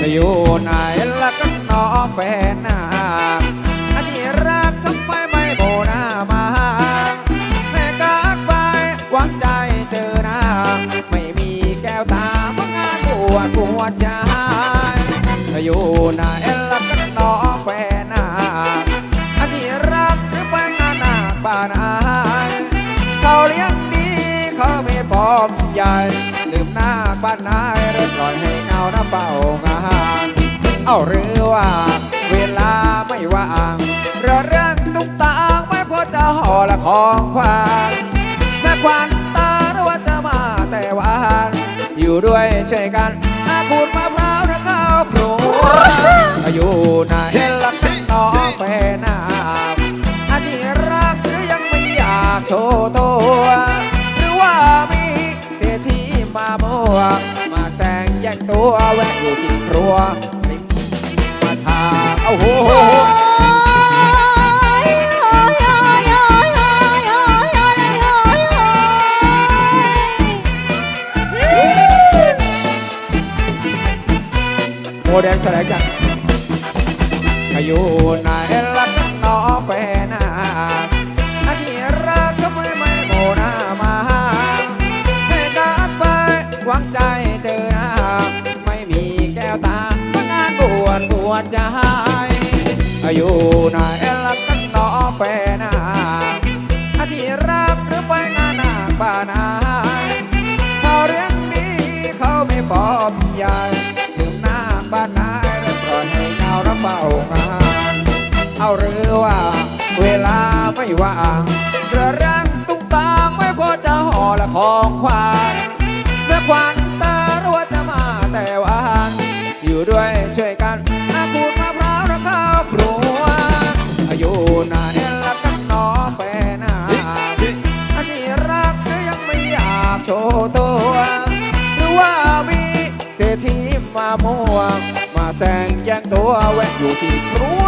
จะอยู่ไหนละกันหนอแฟนนาอันที่รักทำไมไม่โบนามาแม่กากไปหวังใจเจอหน้าไม่มีแก้วตาเพราะงานปวดปวใจจะอยู่ไหนละกันหนอแฟนนาอันที่รักหรือไปงานหนักป่านายเขาเลี้ยงดีเขาไม่พร้อมใหญ่ ลืมหน้าบ้านนายเริ่มปล่อยให้เงาหน้าเฝ้างานเอาหรือว่าเวลาไม่ว่างเรือเรื่องตุ้งตางไม่พอจะห่อละของควานแม่ควานตาหรือว่าจะมาแต่วานอยู่ด้วยช่กันอาขูดมะพร้าวนะข้าวครัวอยู่ไหนละกันน้องแฟนน้ำอันที่รักหรือยังไม่อยากโชว์ มามัวมาแซงแย่งตัวแวะอยู่ที่ครัวริมมาทางเอาโหโมแดงแสลงจังอายุไหนละ หวังใจเจอหน้าไม่มีแก้วตาเพราะงานบวชบวชจะหายอายุไหนละกันน้อแฟนาอันที่รักหรือไปงานหนักป่านายเขาเรียงดีเขาไม่ปอบใหญ่ลืมหน้าบ้านนายแล้วปล่อยให้เงารับเฝ้างาน เอาหรือว่าเวลาไม่ว่าง ชว์ตัว หรือว่ามีเศรษฐีมาม่วงมาแซงแย่งตัวแวะอยู่ที่ครัว